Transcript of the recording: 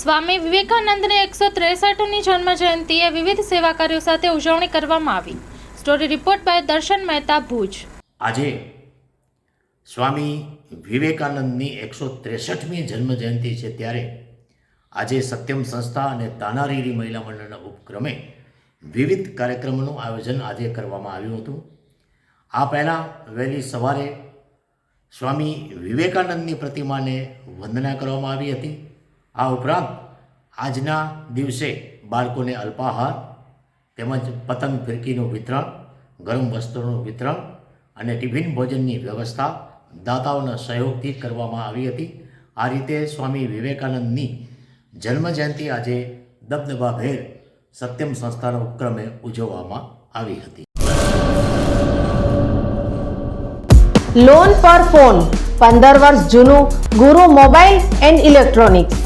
સ્વામી વિવેકાનંદને એકસો ત્રેસઠની જન્મ જયંતિએ વિવિધ સેવા કાર્યો સાથે ઉજવણી કરવામાં આવી. સ્ટોરી રિપોર્ટ બાય દર્શન મહેતા ભુજ. આજે સ્વામી વિવેકાનંદની એકસો ત્રેસઠમી જન્મજયંતિ છે ત્યારે આજે સત્યમ સંસ્થા અને તાનારીરી મહિલા મંડળના ઉપક્રમે વિવિધ કાર્યક્રમોનું આયોજન આજે કરવામાં આવ્યું હતું. આ પહેલાં વહેલી સવારે સ્વામી વિવેકાનંદની પ્રતિમાને વંદના કરવામાં આવી હતી. આ ઉપરાંત આજના દિવસે બાળકોને અલ્પાહાર તેમજ પતંગ ફિરકીનું વિતરણ, ગરમ વસ્ત્રોનું વિતરણ અને ટિફિન ભોજનની વ્યવસ્થા દાતાઓના સહયોગથી કરવામાં આવી હતી. આ રીતે સ્વામી વિવેકાનંદની જન્મજયંતિ આજે દબદબાભેર સત્યમ સંસ્થાના ઉપક્રમે ઉજવવામાં આવી હતી. લોન પર ફોન પંદર વર્ષ જૂનું ગુરુ મોબાઈલ એન્ડ ઇલેક્ટ્રોનિક્સ.